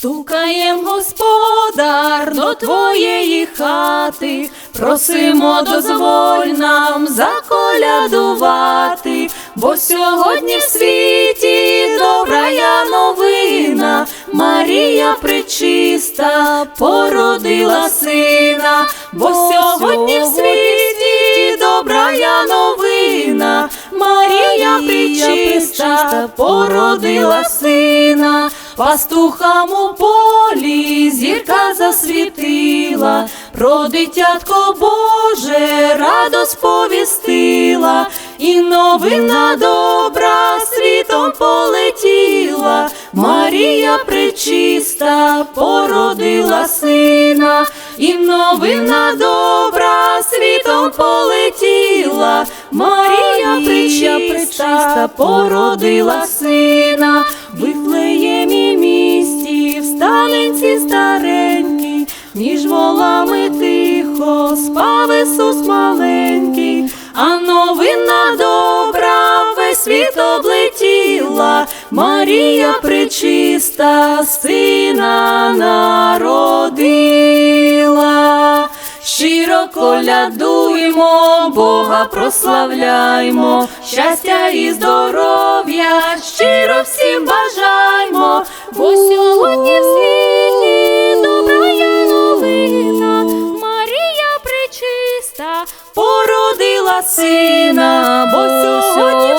Стукаєм, господар, до твоєї хати, просимо, дозволь нам заколядувати, бо сьогодні в світі добрая новина, Марія пречиста породила сина, бо сьогодні в світі добрая новина, Марія пречиста породила сина. Пастухам у полі зірка засвітила, про дитятко Боже радость повістила, і новина добра світом полетіла. Марія пречиста породила сина, і новина добра світом полетіла. Марія пречиста породила сина, спав Ісус маленький, а новина добра весь світ облетіла, Марія пречиста сина народила. Щиро колядуймо, Бога прославляймо, щастя і здоров'я, щиро всім бажаймо, бо сина, бо сьогодні в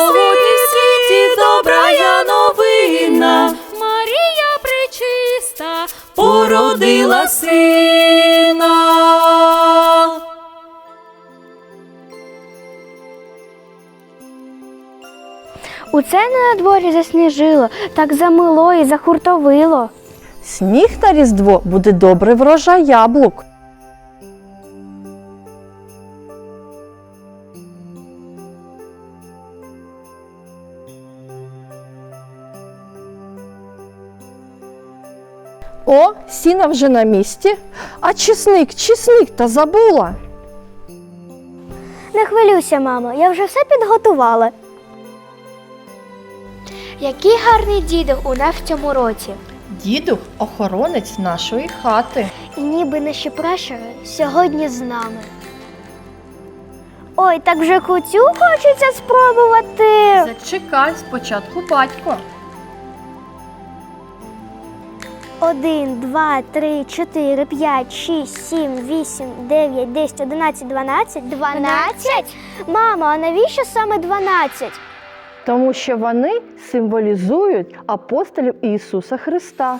світі добрая новина, Марія пречиста породила сина. У це на дворі засніжило, так замило і захуртовило. Сніг на Різдво буде добрий врожай яблук. О, сіна вже на місці. А чесник, чесник та забула. Не хвилюйся, мамо, я вже все підготувала. Який гарний дідух у нас в цьому році. Дідух охоронець нашої хати. І ніби наші пращури сьогодні з нами. Ой, так вже кутю хочеться спробувати. Зачекай спочатку батько. Один, два, три, чотири, п'ять, шість, сім, вісім, дев'ять, десять, одинадцять, дванадцять. Дванадцять? Мамо, а навіщо саме дванадцять? Тому що вони символізують апостолів Ісуса Христа.